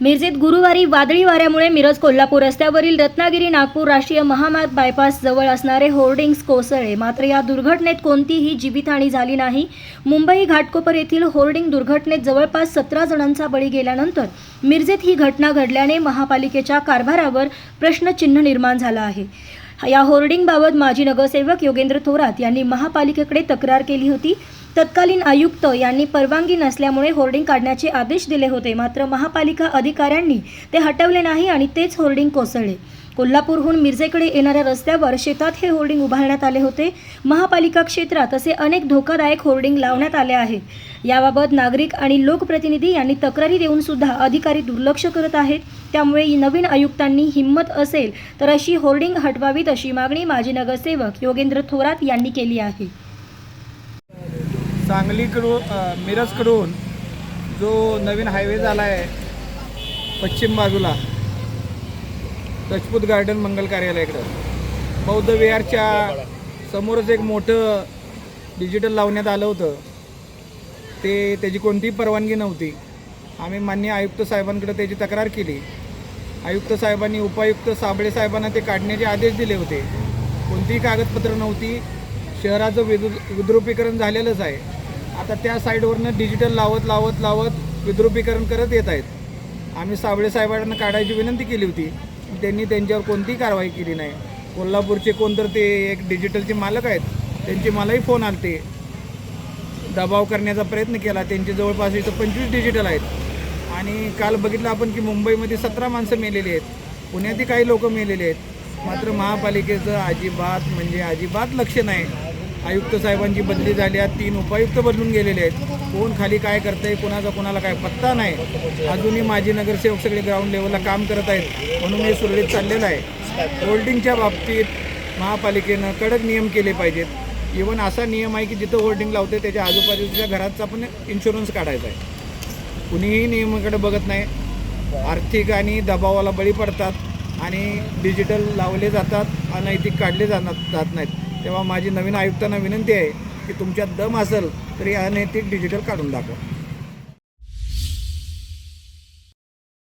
मिरजेत गुरुवारी वादळी वाऱ्यामुळे मिरज कोल्हापूर रस्त्यावरील रत्नागिरी नागपूर राष्ट्रीय महामार्ग बायपास जवळ असणारे होर्डिंग्स कोसळले. मात्र या दुर्घटनेत कोणतीही जीवितहानी झाली नाही. मुंबई घाटकोपर येथील होर्डिंग दुर्घटनेत जवळपास सतरा जणांचा बळी गेल्यानंतर मिरजेत ही घटना घडल्याने महापालिकेच्या कारभारावर प्रश्नचिन्ह निर्माण झालं आहे. या होर्डिंगबाबत माजी नगरसेवक योगेंद्र थोरात यांनी महापालिकेकडे तक्रार केली होती. तत्कालीन आयुक्त यांनी परवानगी नसल्यामुळे होर्डिंग काढण्याचे आदेश दिले होते. मात्र महापालिका अधिकाऱ्यांनी ते हटवले नाही आणि तेच होर्डिंग कोसळले. कोल्हापूरहून मिरजेकडे येणाऱ्या रस्त्यावर शेतात हे होर्डिंग उभारण्यात आले होते. महापालिका क्षेत्रात असे अनेक धोकादायक होर्डिंग लावण्यात आले आहेत. याबाबत नागरिक आणि लोकप्रतिनिधी यांनी तक्रारी देऊन सुद्धा अधिकारी दुर्लक्ष करत आहेत. त्यामुळे नवीन आयुक्तांनी हिंमत असेल तर अशी होर्डिंग हटवावीत अशी मागणी माजी नगरसेवक योगेंद्र थोरात यांनी केली आहे. सांगलीकडून मिरजकडून जो नवीन हायवे झाला आहे पश्चिम बाजूला राजपूत गार्डन मंगल कार्यालयाकडं. बौद्ध विहारच्या समोरच एक मोठं डिजिटल लावण्यात आलं होतं. ते त्याची कोणतीही परवानगी नव्हती. आम्ही मान्य आयुक्त साहेबांकडे त्याची तक्रार केली. आयुक्त साहेबांनी उपायुक्त साबळे साहेबांना ते काढण्याचे आदेश दिले होते. कोणतीही कागदपत्र नव्हती. शहराचं विद्रु विद्रुपीकरण झालेलंच आहे. आता त्या साईडवरनं डिजिटल लावत लावत लावत विद्रुपीकरण करत येत आहेत. आम्ही साबळे साहेबांना काढायची विनंती केली होती. त्यांनी त्यांच्यावर कोणतीही कारवाई केली नाही. कोल्हापूरचे कोणतर ते एक डिजिटलचे मालक आहेत. त्यांचे मलाही फोन आले दबाव करण्याचा प्रयत्न केला. त्यांचे जवळपास इथं पंचवीस डिजिटल आहेत. आणि काल बघितलं आपण की मुंबईमध्ये सतरा माणसं मेलेली आहेत. पुण्यातही काही लोक मेलेले आहेत. मात्र महापालिकेचं अजिबात म्हणजे अजिबात लक्ष नाही. आयुक्त साहेबांची बदली झाली आहे. तीन उपायुक्त बदलून गेलेले आहेत. कोण खाली काय करतंय कोणाचा कोणाला काय पत्ता नाही. अजूनही माजी नगरसेवक सगळे ग्राउंड लेवलला काम करत आहेत. म्हणून हे सुरळीत चाललेलं आहे. होल्डिंगच्या बाबतीत महापालिकेनं कडक नियम केले पाहिजेत. इवन असा नियम आहे की जिथं होल्डिंग लावते त्याच्या आजूबाजूच्या घराचा पण इन्शुरन्स काढायचा आहे. कुणीही नियमाकडे बघत नाही. आर्थिक आणि दबावाला बळी पडतात आणि डिजिटल लावले जातात अनैतिक काढले जाणार जात नाहीत. तेव्हा माझी नवीन आयुक्तांना विनंती आहे की तुमच्यात दम असेल तरी अनैतिक डिजिटल काढून दाखवा.